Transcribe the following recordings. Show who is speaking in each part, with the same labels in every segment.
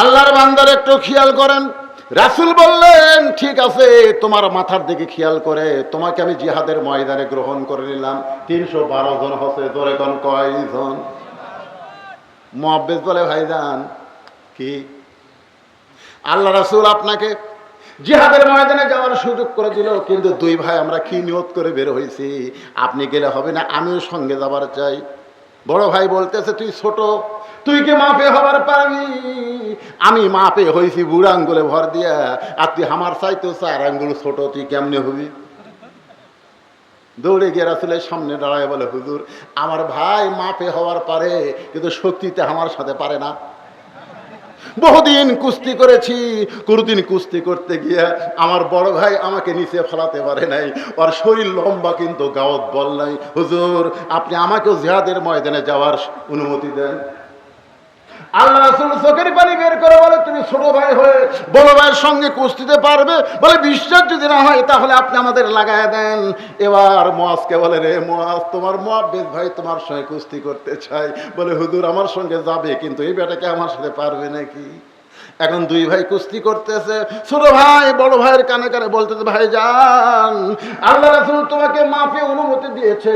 Speaker 1: আল্লাহর বান্দার একটু খেয়াল করেন। রাসুল বললেন, ঠিক আছে, তোমার মাথার দিকে খেয়াল করে। তোমাকে আমি জিহাদের ময়দানে গ্রহণ করে নিলাম। তিনশো বারো জন হসে তোর এখন কয়জন? মহাব্বেস বলে, ভাইজান, কি? আল্লাহ রাসুল আপনাকে জিহাদের ময়দানে যাওয়ার সুযোগ করে দিল, কিন্তু দুই ভাই, আমরা কি নিয়ত করে বের হয়েছি? আপনি গেলে হবে না, আমিও সঙ্গে যাবার চাই। বড় ভাই বলতেছে, তুই ছোট তুই কি মাপে হবার পারবি? আমি মাপে হয়েছি বুড়া আঙ্গুলে ভর দিয়া। আর তুই আমার চাইতো চার আঙ্গুল ছোট, তুই কেমনে হবি? দৌড়ে গিয়ে রাসুলের সামনে দাঁড়ায় বলে, হুজুর, আমার ভাই মাপে হওয়ার পারে, কিন্তু শক্তিতে আমার সাথে পারে না। বহুদিন কুস্তি করেছি, কোনোদিন কুস্তি করতে গিয়ে আমার বড় ভাই আমাকে নিচে ফেলাতে পারে নাই। ওর শরীর লম্বা, কিন্তু গাওত বল নাই। হুজুর, আপনি আমাকেও জিহাদের ময়দানে যাওয়ার অনুমতি দেন। আল্লাহ রাসূল চোখের পানি বের করে বলে, তুমি ছোট ভাই হয়ে বড় ভাইয়ের সঙ্গে কুস্তিতে পারবে? বলে, বিশ্বাস যদি না হয়, তাহলে আপনি আমাদের লাগায় দেন। এবার মোয়াজকে বলে, রে মোয়াজ, তোমার মোয়াব্বেদ ভাই তোমার সঙ্গে কুস্তি করতে চাই বলে, হুজুর, আমার সঙ্গে যাবে, কিন্তু এই বেটাকে আমার সাথে পারবে নাকি? এখন দুই ভাই কুস্তি করতেছে। ছোট ভাই বড় ভাইয়ের কানে কানে বলতেছে, ভাই যান আল্লাহ রাসূল তোমাকে মাফে অনুমতি দিয়েছে।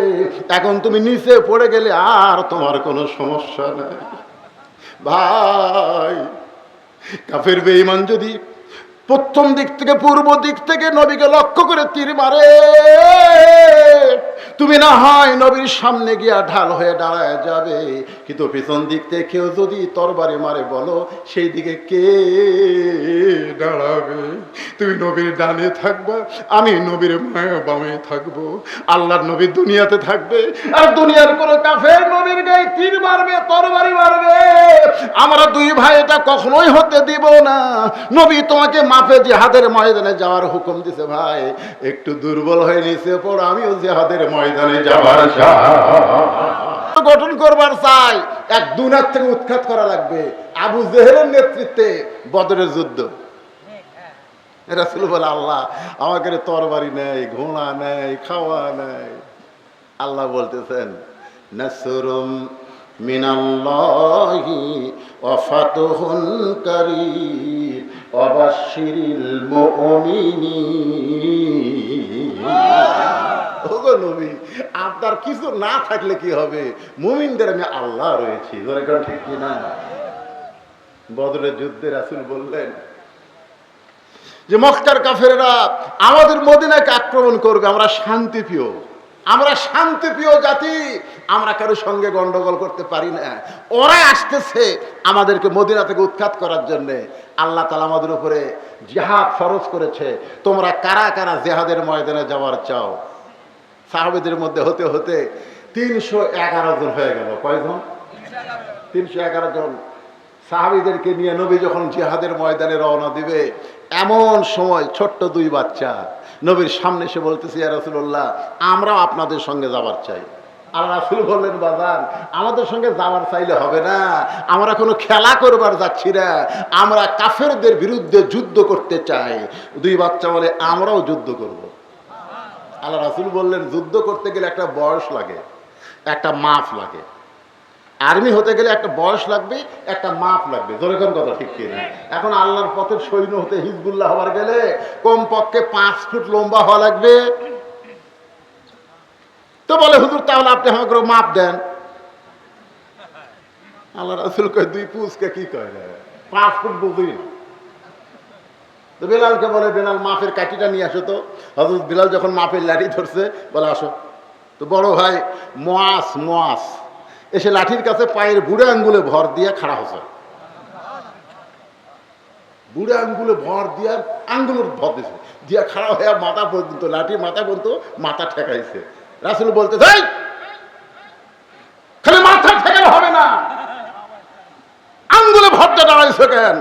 Speaker 1: এখন তুমি নিচে পড়ে গেলে আর তোমার কোনো সমস্যা নাই। ভাই কাফের বেঈমান যদি প্রথম দিক থেকে পূর্ব দিক থেকে নবীকে লক্ষ্য করে তীর মারে। তুমি না হয় নবীর সামনে গিয়া ঢাল হয়ে দাঁড়ায় যাবে, কিন্তু পিছন দিক থেকে কেউ যদি তরবারি মারে বলো, সেই দিকে কে দাঁড়াবে? তুমি নবীর ডানে থাকবা, আমি নবীর মায়া বামে থাকব। আল্লাহর নবী দুনিয়াতে থাকবে, আর দুনিয়ার কোনো কাফের নবীর গায়ে তীর মারবে, তরবারি মারবে। আমরা দুই ভাই এটা কখনোই হতে দিব না। নবী তোমাকে মাপে জেহাদের ময়দানে যাওয়ার হুকুম দিছে ভাই। একটু দুর্বল হয়ে নিছে পর আমিও জেহাদের ময়দানে যাওয়ার গঠন করবার চাই। এক দুনার থেকে উৎখাত করা লাগবে। আবু জেহেলের নেতৃত্বে বদরের যুদ্ধ। রাসুল বলে, আল্লাহ আমাকে তরবারি নেই, ঘোড়া নেই, খাওয়া নেই। আল্লাহ বলতেছেন, নাসরুম মিনাল্লাহি ওয়াফাতুহুন কারীম। আপনার কিছু না থাকলে কি হবে? মুমিনদের আমি আল্লাহ রয়েছি। ধরে কেন ঠিক কি না? বদরের যুদ্ধে রাসুল বললেন যে, মক্কার কাফেরা আমাদের মদিনাকে আক্রমণ করবে, আমরা শান্তিপ্রিয় আমরা শান্তিপ্রিয় জাতি, আমরা কারও সঙ্গে গন্ডগোল করতে পারি না। ওরা আসতেছে আমাদেরকে মদিনা থেকে উৎখাত করার জন্য। আল্লাহ তালা আমাদের উপরে জেহাদ ফরজ করেছে। তোমরা কারা কারা জেহাদের ময়দানে যাওয়ার চাও? সাহাবেদের মধ্যে হতে হতে তিনশো এগারো জন হয়ে গেল। কয়জন? তিনশো এগারো জন। সাহাবিদেরকে নিয়ে নবী যখন জেহাদের ময়দানে রওনা দিবে, এমন সময় ছোট্ট দুই বাচ্চা নবীর সামনে এসে বলতেছে, ইয়া রাসূলুল্লাহ, আমরাও আপনাদের সঙ্গে যাবার চাই। আর রাসুল বললেন, বাজান, আমাদের সঙ্গে যাওয়ার চাইলে হবে না। আমরা কোনো খেলা করবার যাচ্ছি না। আমরা কাফেরদের বিরুদ্ধে যুদ্ধ করতে চাই। দুই বাচ্চা বলে, আমরাও যুদ্ধ করব। আল্লাহ রাসুল বললেন, যুদ্ধ করতে গেলে একটা বয়স লাগে, একটা মাফ লাগে। আর্মি হতে গেলে একটা বয়স লাগবে, একটা মাপ লাগবে। যেরকম কথা, ঠিক কিনা? এখন আল্লাহর পথের সৈন্য হতে হিজবুল্লাহ হবার গেলে কমপক্ষে পাঁচ ফুট লম্বা হওয়া লাগবে। তো বলে, হুজুর, তাহলে আপনি আমাকে মাপ দেন। আল্লাহ রাসুল কয়, দুই পুষকে কি কয়? পাঁচ ফুট বুঝি না। তো বেলালকে বলে, বেলাল, মাপের কাঠিটা নিয়ে আসো তো। হজরত বিলাল যখন মাপের লাঠি ধরছে, বলে, আসো। তো বড় ভাই, মোয়াস মোয়াস। এসে লাঠির কাছে পায়ের বুড়ে আঙ্গুলে ভর দিয়ে খাড়া হচ্ছে বুড়ে আঙ্গুলে ভর দিয়ে আঙ্গুলের ভর দিছে। দিয়া খাড়া হয়ে মাথা পর্যন্ত, লাঠি মাথা পর্যন্ত মাথা ঠেকাইছে। রাসুল বলতে খালি মাথা ঠেকালে হবে না। আঙ্গুলে ভরটা দাঁড়াইছে কেন?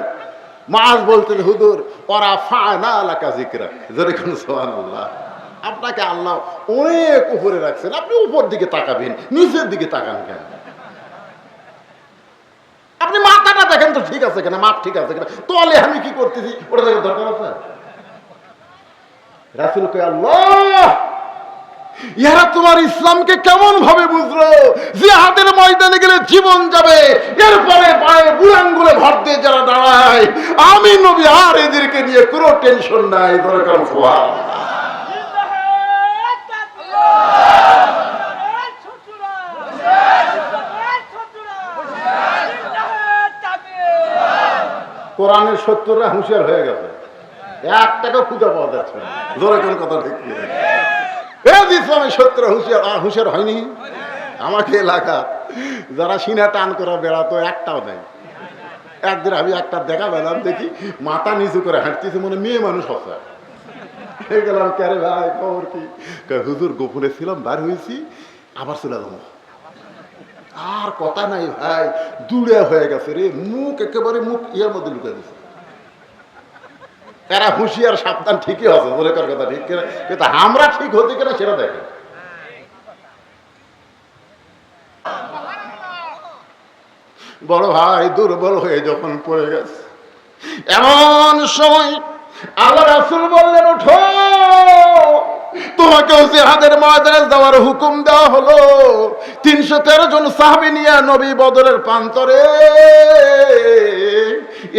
Speaker 1: মাছ বলতে হুদুর ওরা ফায়না এলাকা জিকরা জোরে কোন সোহান আল্লাহ আপনাকে আল্লাহ অনেক উপরে রাখছেন। আপনি উপর দিকে তাকাবেন, নিচের দিকে তাকান কেন? আপনি মাথাটা দেখেন তো ঠিক আছে কেন মাপ ঠিক আছে কেন? তোলে আমি কি করতেছি? ওটা দেখে দরকার আছে? রাসুল কে আল্লাহ ইহারা তোমার ইসলামকে কেমন ভাবে বুঝলো? যে হাতের ময়দানে গেলে জীবন যাবে। এরপরে পায়ে বুড়াঙ্গুলে ভর দিয়ে যারা দাঁড়ায়, আমি নবী আর এদেরকে নিয়ে কোনো টেনশন নাই দরকার সোহান সত্যরা হুঁশিয়ার হয়ে গেছে। এক টাকা খুঁজে পাওয়া যাচ্ছে জোরে কোন কথা ঠিক ইসলামের সত্যরা হুঁশিয়ার হুঁশিয়ার হয়নি? আমাকে এলাকা, যারা সিনা টান করা বেড়াতো, একটাও নেই। একদিন আমি একটা দেখা পেলাম, দেখি মাথা নিচু করে হাঁটতেছে, মনে মেয়ে মানুষ হয়ে গেলাম ক্যারে ভাই, খবর কি? হুজুর গোপনে ছিলাম, বার হয়েছি, আবার চলে যাব আর কথা নাই ভাই, দূরে হয়ে গেছে রে, মুখ একেবারে মুখ ইয়ের মধ্যে লুকে দিছে। এরা হুঁশিয়ার সাবধান ঠিকই আছে, মনে করার কথা ঠিক কিনা? কিন্তু আমরা ঠিক হতে কিনা সেটা দেখে বড় ভাই দুর্বল হয়ে যখন পড়ে গেছে, এমন সময় আল্লাহ রাসুল বললেন, ওঠো! তোমাকেও জেহাদের ময়দানে যাওয়ার হুকুম দেওয়া হলো। তিনশো তেরো জন সাহাবি নিয়ে নবী বদরের প্রান্তরে।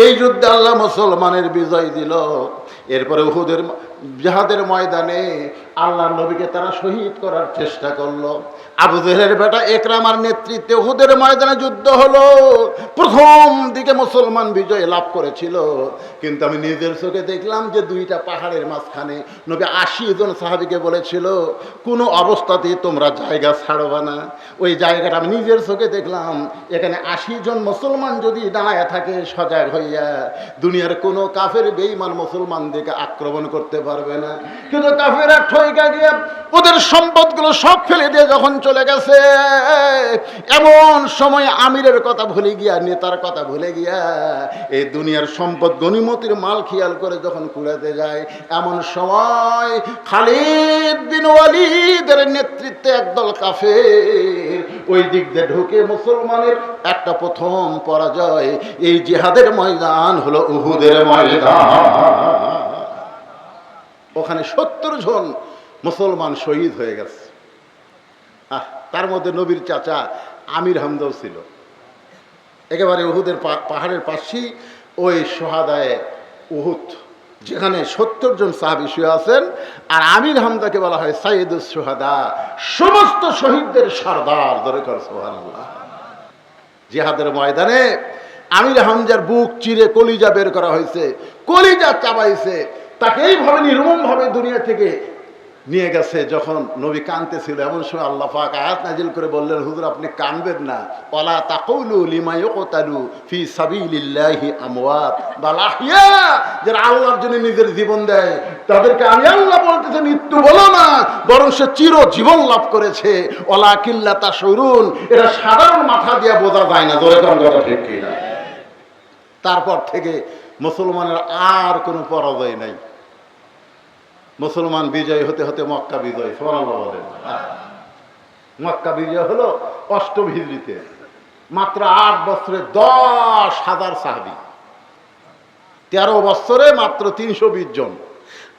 Speaker 1: এই যুদ্ধে আল্লাহ মুসলমানের বিজয় দিল। এরপরে উহুদের জাহাদের ময়দানে আল্লাহ নবীকে তারা শহীদ করার চেষ্টা করল। আবু জেহেলের বেটা একরামার নেতৃত্বে হুদের ময়দানে যুদ্ধ হলো। প্রথম দিকে মুসলমান বিজয় লাভ করেছিল। কিন্তু আমি নিজের চোখে দেখলাম যে দুইটা পাহাড়ের মাঝখানে নবী আশি জন সাহাবিকে বলেছিল, কোনো অবস্থাতেই তোমরা জায়গা ছাড়বা না। ওই জায়গাটা আমি নিজের চোখে দেখলাম। এখানে আশি জন মুসলমান যদি দাঁড়ায় থাকে, সজাগ হইয়া দুনিয়ার কোনো কাফের বেঈমান মুসলমানদেরকে আক্রমণ করতে পারবে না। কিন্তু কাফেরা ঠইকা গিয়ে ওদের সম্পদগুলো সব ফেলে দিয়ে যখন চলে গেছে, এমন সময় আমিরের কথা ভুলে গিয়া, নেতার কথা ভুলে গিয়া, এই দুনিয়ার সম্পদ গণিমতির মাল খেয়াল করে যখন কুড়াতে যায়, এমন সময় খালিদ বিন ওয়ালিদের নেতৃত্বে একদল কাফের ওই দিক দিয়ে ঢুকে মুসলমানের একটা প্রথম পরাজয়, এই জিহাদের ময়দান হলো উহুদের ময়দান। ওখানে সত্তর জন মুসলমান শহীদ হয়ে গেছে। আহ, তার মধ্যে নবীর চাচা আমির হামদাও ছিল। একেবারে উহুদের পাহাড়ের পাশেই ওই সোহাদায় উহুদ যেখানে সত্তর জন সাহাবি শুয়ে আছেন আর আমির হামদাকে বলা হয় সাইদুস সোহাদা। সমস্ত শহীদদের সর্দার দরে কর সোহানুল্লাহ জিহাদের ময়দানে আমির হামজার বুক চিরে কলিজা বের করা হয়েছে কলিজা চাবাইছে। তাকে এইভাবে নির্মম ভাবে দুনিয়া থেকে নিয়ে গেছে যখন নবী কানতেছিল এমন সময় আল্লাহ পাক আয়াত নাজিল করে বললেন, হুজুর, আপনি কানবেন না। ওয়ালা তাকাউলু লিমা ইউকতালু ফি সাবিলিল্লাহি আমওয়াত। বাল আহইয়া যারা আল্লাহর জন্য নিজের জীবন দেয়, তাদেরকে আমি আল্লাহ বলতেছে মৃত্যু বলো না, বরং সে চির জীবন লাভ করেছে। ওলা কিল্লা তা সরুন এটা সাধারণ মাথা দিয়ে বোঝা যায় না কোন কথা ঠিক কিনা। তারপর থেকে মুসলমানের আর কোনো পরাজয় নাই। মুসলমান বিজয় হতে হতে মক্কা বিজয় সোনাল্লাহ বলেন। মক্কা বিজয় হলো অষ্টম হিজড়িতে, মাত্র আট বছরে দশ হাজার সাহাবি। তেরো বছরে মাত্র তিনশো বিশ জন।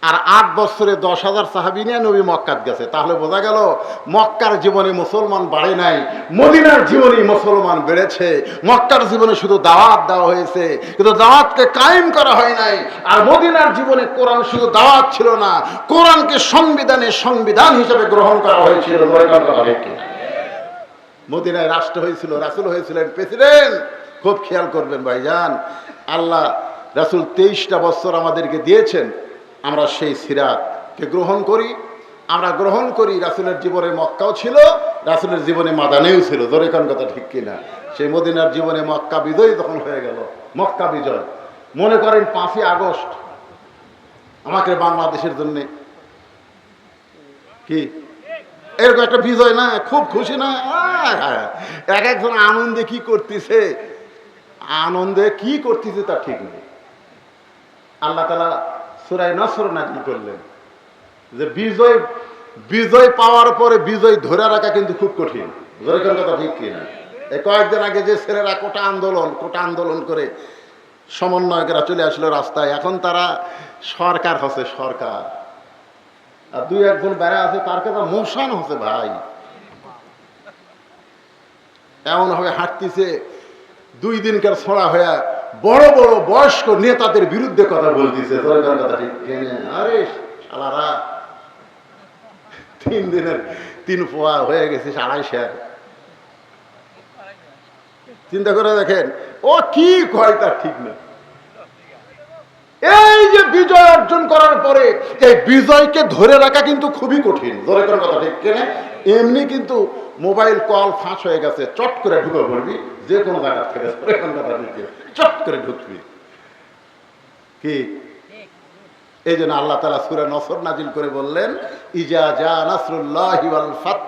Speaker 1: আর আট বছরে দশ হাজার সাহাবি নিয়ে নবী মক্কাত গেছে। তাহলে বোঝা গেল, মক্কার জীবনে মুসলমান বাড়ে নাই, মদিনার জীবনে মুসলমান বেড়েছে। মক্কার জীবনে শুধু দাওয়াত দেওয়া হয়েছে, কিন্তু দাওয়াতকে কায়েম করা হয় নাই। আর মদিনার জীবনে কোরআন শুধু দাওয়াত ছিল না, কোরআনকে সংবিধানে সংবিধান হিসেবে গ্রহণ করা হয়েছিল। মদিনায় রাষ্ট্র হয়েছিল, রাসুল হয়েছিলেন প্রেসিডেন্ট। খুব খেয়াল করবেন ভাইজান, আল্লাহ রাসুল তেইশটা বছর আমাদেরকে দিয়েছেন। আমরা সেই সিরাতকে গ্রহণ করি। আমরা গ্রহণ করি, রাসুলের জীবনে মক্কাও ছিল, রাসুলের জীবনে মাদানেও ছিল। দরেকান কথা ঠিক কিনা? সেই মদিনার জীবনে মক্কা বিজয় তখন হয়ে গেল, মক্কা বিজয়। মনে করেন পাঁচই আগস্ট আমাকে বাংলাদেশের জন্যে। কি? এরকম একটা বিজয় না? খুব খুশি না? এক একজন আনন্দে কি করতেছে? আনন্দে কি করতেছে তা ঠিক নেই। আল্লাহ তালা সুরাই নসর নাকি করলেন? যে বিজয় বিজয় পাওয়ার পরে বিজয় ধরে রাখা কিন্তু খুব কঠিন। যেরকম কথা ঠিক কিনা এই কয়েকদিন আগে যে ছেলেরা কোটা আন্দোলন কোটা আন্দোলন করে সমন্বয়কেরা চলে আসলো রাস্তায়, এখন তারা সরকার হচ্ছে সরকার। আর দুই একজন বেড়া আছে, তার কাছে মোশান হচ্ছে ভাই। এমন ভাবে হাঁটতেছে, দুই দিনকার ছড়া হয়ে বড় বড় বয়স্ক নেতাদের বিরুদ্ধে কথা বলতেছে। তিন দিনের, তিন পোয়া হয়ে গেছে আড়াই শেয়ার চিন্তা করে দেখেন, ও কি কয় তার ঠিক না। এই যে বিজয় অর্জন করার পরে এই বিজয়কে ধরে রাখা কিন্তু খুবই কঠিন। ধরে কোন কথা ঠিক কেনে? এমনি কিন্তু মোবাইল কল ফাঁস হয়ে গেছে, চট করে ঢুকে পড়বি, যে কোনো জায়গা থেকে চট করে ঢুকবি। কি? এই জন্য আল্লাহ তালা সুরে নসর নাজিল করে বললেন, ইজা জা নাসরুল্লাহি ফাত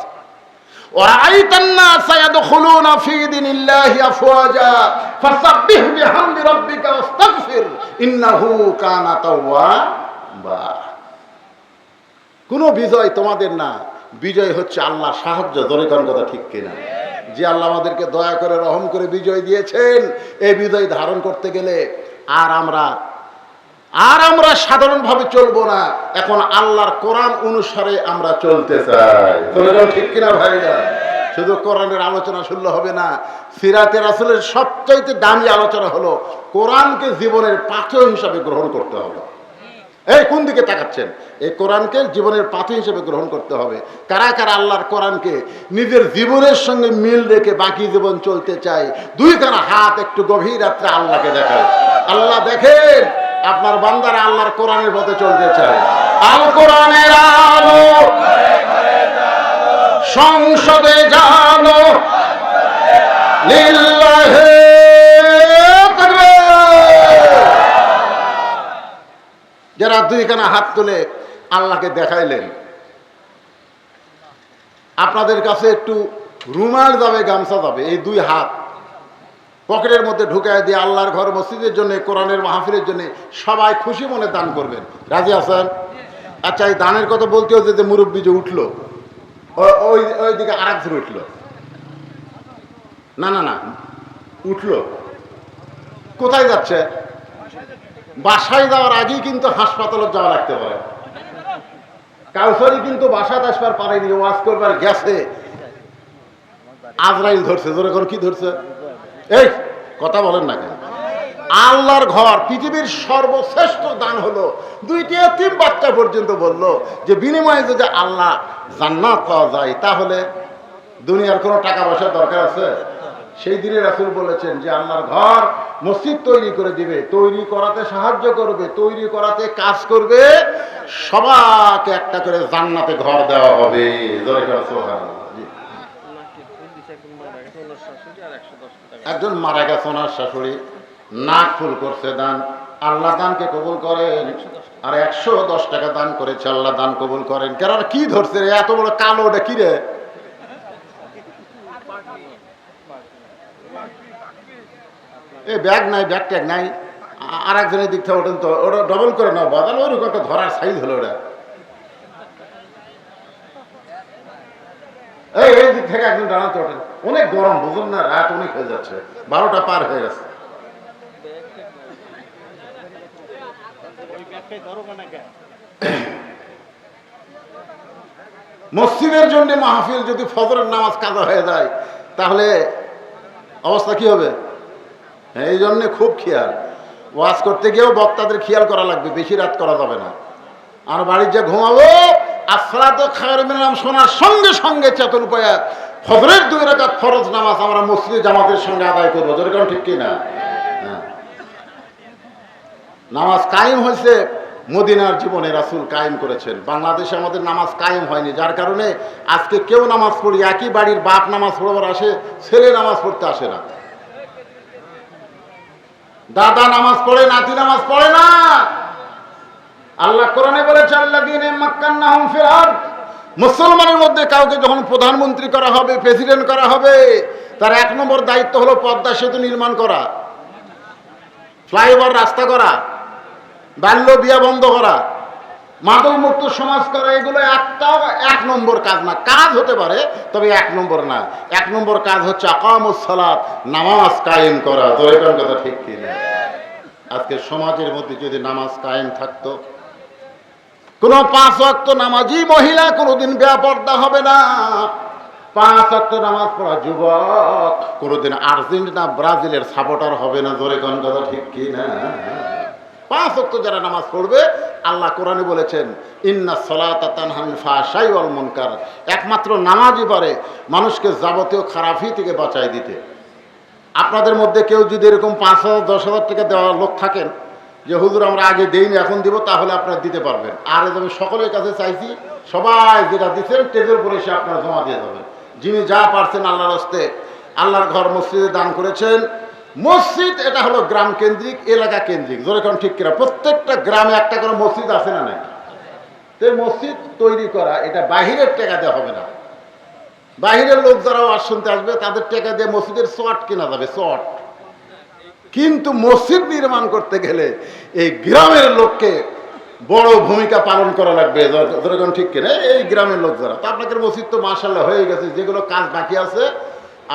Speaker 1: ورأيت الناس يدخلون في دين الله أفواجا فسبح بحمد ربك واستغفر إنه كان توابا কোনো বিজয় তোমাদের না বিজয় হচ্ছে আল্লাহ সাহায্য দরিকন কথা ঠিক কিনা যে আল্লাহ আমাদেরকে দয়া করে রহম করে বিজয় দিয়েছেন এই বিজয় ধারণ করতে গেলে আর আমরা আর আমরা সাধারণভাবে চলবো না। এখন আল্লাহর কোরআন অনুসারে আমরা চলতে চাই। ঠিক কিনা ভাইরা? শুধু কোরআনের আলোচনা শুনলে হবে না। সিরাতের আসলে সবচাইতে দামি আলোচনা হলো, কোরআনকে জীবনের পাথ্য হিসাবে গ্রহণ করতে হবে। এই, কোন দিকে তাকাচ্ছেন? এই কোরআনকে জীবনের পাথর হিসেবে গ্রহণ করতে হবে। কারা কারা আল্লাহর কোরআনকে নিজের জীবনের সঙ্গে মিল রেখে বাকি জীবন চলতে চায়? দুই কারা হাত একটু গভীর রাত্রে আল্লাহকে দেখায়। আল্লাহ দেখেন। আপনার বান্দারা আল্লাহর কোরআনের পথে চলতে চায়। আল কোরআনের আলো সংসদে জানো যারা দুইখানা হাত তুলে আল্লাহকে দেখাইলেন, আপনাদের কাছে একটু রুমাল যাবে, গামছা যাবে, এই দুই হাত পকেটের মধ্যে ঢুকায় দিয়ে আল্লাহর ঘর, মসজিদের জন্য, কোরআনের মাহফিলের জন্য সবাই খুশি মনে দান করবেন। রাজি আছেন? আচ্ছা এই দানের কথা বলতে হচ্ছে যে মুরব্বী যে উঠল ওই ওই দিকে আর একজন উঠল। না না না, উঠল। কোথায় যাচ্ছে? বাসায় যাওয়ার আগেই কিন্তু হাসপাতালে যাওয়া লাগতে পারে। কাউসারি কিন্তু বাসায় আসবার পারেনি, ওয়াজ করবার গেছে। আজরাইল ধরছে করে কি ধরছে? এই, কথা বলেন না কেন? আল্লাহর ঘর, পৃথিবীর সর্বশ্রেষ্ঠ দান হলো। দুইটি তিন বাচ্চা পর্যন্ত বলল যে, বিনিময়ে যদি আল্লাহ জান্নাত পাওয়া যায়, তাহলে দুনিয়ার কোনো টাকা পয়সার দরকার আছে? সেই দিনে রাসুল বলেছেন যে, আল্লাহর ঘর মসজিদ তৈরি করে দিবে, তৈরি করাতে সাহায্য করবে, তৈরি করাতে কাজ করবে সবাকে একটা করে জান্নাতে ঘর দেওয়া হবে জোরে করে সুবহানাল্লাহ। জি। একজন মারা গেছে ওনার শাশুড়ি, নাক ফুল করছে দান। আল্লাহ দানকে কবুল করেন। আর একশো দশ টাকা দান করেছে, আল্লাহ দান কবুল করেন। কেন কি ধরছে রে? এত বড় কালো ওটা কি রে? এ, ব্যাগ নাই, ব্যাগ ট্যাগ নাই। আর একজনের দিক থেকে ওঠেন তো, ওটা ডবল করে নাও বাদাল ওরকম একটা ধরার সাইজ হলো ওটা। এই এই দিক থেকে একজন দাঁড়াতে ওঠেন অনেক গরম বুঝুন না রাত অনেক হয়ে যাচ্ছে বারোটা পার হয়ে গেছে। মসজিদের জন্য মাহফিল যদি ফজরের নামাজ কাজা হয়ে যায় তাহলে অবস্থা কি হবে? হ্যাঁ, এই জন্যে খুব খেয়াল। ওয়াজ করতে গিয়েও বক্তাদের খেয়াল করা লাগবে বেশি রাত করা যাবে না। আর বাড়ির যে ঘুমাবো আসলা তো খায়ের নাম শোনার সঙ্গে সঙ্গে চেতন পায়া ফজরের দুই রাকাত ফরজ নামাজ আমরা মসজিদে জামাতের সঙ্গে আদায় করব। যেরকম ঠিক কি না হ্যাঁ। নামাজ কায়েম হয়েছে, মদিনার জীবনে রাসুল কায়েম করেছেন। বাংলাদেশে আমাদের নামাজ কায়েম হয়নি, যার কারণে আজকে কেউ নামাজ পড়ি, একই বাড়ির বাপ নামাজ পড়বার আসে, ছেলে নামাজ পড়তে আসে না। দাদা নামাজ পড়ে, নাতি নামাজ পড়ে না। আল্লাহ কোরআনে বলেছে আল্লাহ দিনে মাক্কান্নাহুম ফিল আরদ। মুসলমানের মধ্যে কাউকে যখন প্রধানমন্ত্রী করা হবে প্রেসিডেন্ট করা হবে, তার এক নম্বর দায়িত্ব হলো পদ্মা সেতু নির্মাণ করা, ফ্লাইওভার রাস্তা করা, বাল্য বিয়া বন্ধ করা, মাদক মুক্ত সমাজ করা, এগুলো একটাও এক নম্বর কাজ না। কাজ হতে পারে, তবে এক নম্বর না। এক নম্বর কাজ হচ্ছে আকামুসলাত নামাজ কায়েম করা। তো এটার কথা ঠিক কিনা? আজকে সমাজের মধ্যে যদি নামাজ কায়েম থাকতো কোনো পাঁচ অক্ত নামাজি মহিলা কোনোদিন বেপর্দা হবে না। পাঁচ অক্ত নামাজ পড়া যুবক কোনোদিন আর্জেন্টিনা, ব্রাজিলের সাপোর্টার হবে না, জোরে কোন কথা ঠিক কি না? পাঁচ অক্ত যারা নামাজ পড়বে, আল্লাহ কোরআনে বলেছেন, ইন্না সলাতা তানহানিল ফাহশাই ওয়াল মুনকার। একমাত্র নামাজই পারে মানুষকে যাবতীয় খারাপি থেকে বাঁচাই দিতে। আপনাদের মধ্যে কেউ যদি এরকম পাঁচ হাজার, দশ হাজার টাকা দেওয়ার লোক থাকেন যে, হুজুর, আমরা আগে দেইনি, এখন দিব, তাহলে আপনারা দিতে পারবেন। আর আমি সকলের কাছে চাইছি, সবাই যেটা দিচ্ছেন টেজের উপরে এসে আপনারা জমা দিয়ে যাবেন। যিনি যা পারছেন আল্লাহর হস্তে, আল্লাহর ঘর মসজিদে দান করেছেন। মসজিদ, এটা হলো গ্রাম কেন্দ্রিক, এলাকা কেন্দ্রিক। যেরকম ঠিক কিনা? প্রত্যেকটা গ্রামে একটা করে মসজিদ আছে না নাই? তো মসজিদ তৈরি করা, এটা বাহিরের টাকাতে হবে না। বাহিরের লোক যারা ওয়াজ শুনতে আসবে, তাদের টাকা দিয়ে মসজিদের চট কেনা যাবে চট কিন্তু মসজিদ নির্মাণ করতে গেলে এই গ্রামের লোককে বড় ভূমিকা পালন করা লাগবে। ঠিক কিনা? এই গ্রামের লোক যারা। তো আপনাদের মসজিদ তো মার্শাল্লাহ হয়ে গেছে। যেগুলো কাজ বাকি আছে,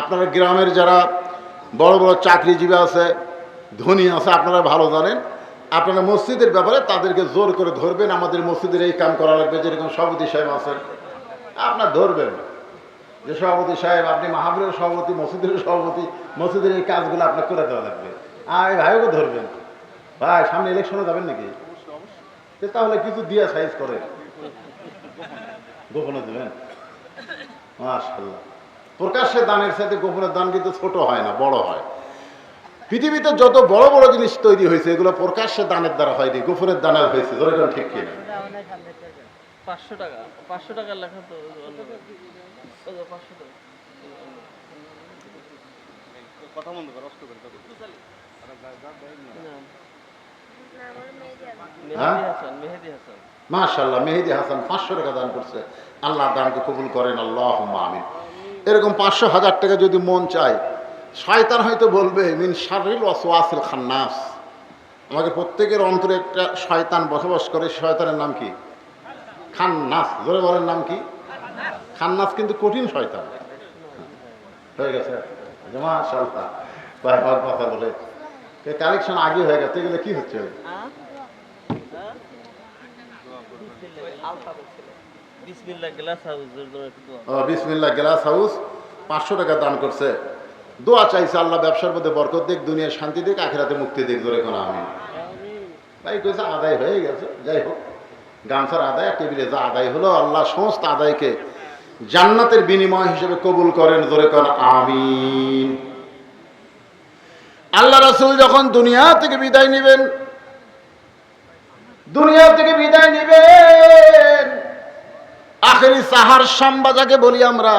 Speaker 1: আপনারা গ্রামের যারা বড় বড় চাকরিজীবী আছে, ধনী আছে, আপনারা ভালো জানেন। আপনারা মসজিদের ব্যাপারে তাদেরকে জোর করে ধরবেন। আমাদের মসজিদের এই কাম করা লাগবে। যেরকম সভাপতি সাহেব আছেন, আপনার ধরবেন। যে সভাপতি সাহেব, আপনি মাহাবুরের সভাপতি, মসজিদের সভাপতি, মসজিদের এই কাজগুলো আপনার করে দেওয়া লাগবে। আর ভাইকে ধরবেন। ভাই সামনে ইলেকশনে যাবেন নাকি? তাহলে কিছু দিয়া সাইজ করে। গোপনে দেবেন? মাশাল্লাহ প্রকাশ্যে দানের সাথে গোপনের দান কিন্তু ছোট হয় না বড় হয়। পৃথিবীতে যত বড় বড় জিনিস তৈরি হয়েছে এগুলো প্রকাশ্যে দানের দ্বারা হয়নি গোপনের দানের হয়েছে। যেরকম ঠিক কিনা।
Speaker 2: পাঁচশো টাকা পাঁচশো টাকার লেখা তো পাঁচশো টাকা।
Speaker 3: কথা বন্ধ কর কষ্ট করে।
Speaker 1: হ্যাঁ? মাশাল্লাহ মেহেদি হাসান। পাঁচশো টাকা দান করছে। আল্লাহ দানকে কবুল করেন আল্লাহ আমিন। এরকম পাঁচশো হাজার টাকা যদি মন চায় শয়তান হয়তো বলবে মিন শারিল ওয়াসওয়াসিল খান্নাস। আমাকে প্রত্যেকের অন্তরে একটা শয়তান বসবাস করে শয়তানের নাম কি? খান্নাস। জোরে বলেন নাম কি? খান্নাস কিন্তু কঠিন শয়তান। হয়ে গেছে। মাশাল্লাহ ভাই আমার কথা বলে কালেকশন আগে হয়ে গেছে এগুলো কি হচ্ছে? বিসমিল্লাহ গ্লাস হাউস পাঁচশো টাকা দান করছে। দোয়া চাইছে আল্লাহ ব্যবসার মধ্যে বরকত দিক দুনিয়ার শান্তি দিক আখেরাতে মুক্তি দিক ধরে কোনো আমি তাই কইছে আদায় হয়ে গেছে যাই হোক। গামছার আদায় টেবিলে যা আদায় হলো আল্লাহ সমস্ত আদায়কে জান্নাতের বিনিময় হিসেবে কবুল করেন ধরে কোন আমিন। আল্লাহ রাসূল যখন দুনিয়া থেকে বিদায় নেবেন, দুনিয়া থেকে বিদায় নেবেন, আখেরি সাহার সাম্বা যাকে বলি আমরা,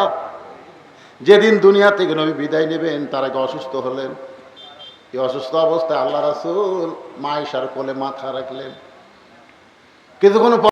Speaker 1: যেদিন দুনিয়া থেকে নবী বিদায় নেবেন, তার আগে অসুস্থ হলেন। এই অসুস্থ অবস্থায় আল্লাহ রাসূল মায়েশার কোলে মাথা রাখলেন। কিছুক্ষণ পর